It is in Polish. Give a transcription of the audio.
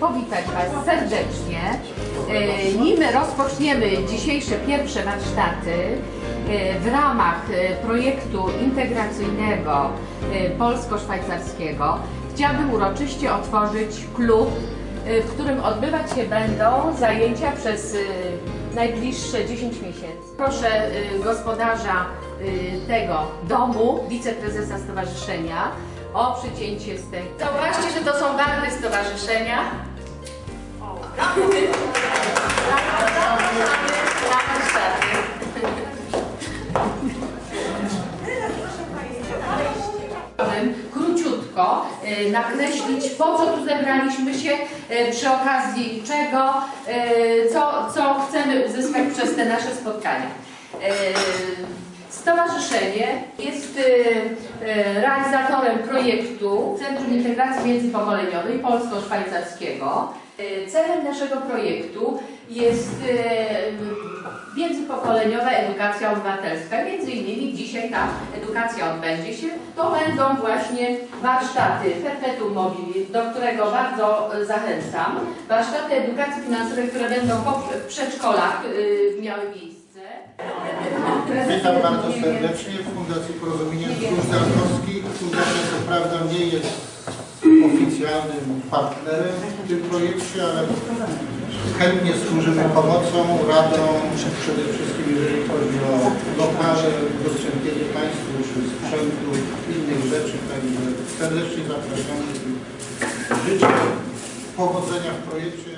powitać Was serdecznie. E, Nim rozpoczniemy dzisiejsze pierwsze warsztaty e, w ramach e, projektu integracyjnego polsko-szwajcarskiego, chciałabym uroczyście otworzyć klub, w którym odbywać się będą zajęcia przez najbliższe 10 miesięcy. Proszę gospodarza tego domu, wiceprezesa stowarzyszenia, o przycięcie z tej. Zauważcie, że to są barwy stowarzyszenia. Króciutko e, nakreślić, po co tu zebraliśmy się, e, przy okazji czego, e, co, co chcemy uzyskać przez te nasze spotkania. Stowarzyszenie jest realizatorem projektu Centrum Integracji Międzypokoleniowej Polsko-Szwajcarskiego. E, Celem naszego projektu jest e, międzypokoleniowa edukacja obywatelska. Między innymi dzisiaj ta edukacja odbędzie się. To będą właśnie warsztaty Perpetuum Mobili, do którego bardzo e, zachęcam. Warsztaty edukacji finansowej, które będą w przedszkolach miały miejsce. Witam bardzo serdecznie w Fundacji Porozumienia Służb Darkowskich. Fundacja co prawda nie jest partnerem w tym projekcie, ale chętnie służymy pomocą, radą, przede wszystkim jeżeli chodzi o lokale, udostępnienie Państwu czy sprzętu, innych rzeczy. Także serdecznie zapraszamy i życzę powodzenia w projekcie.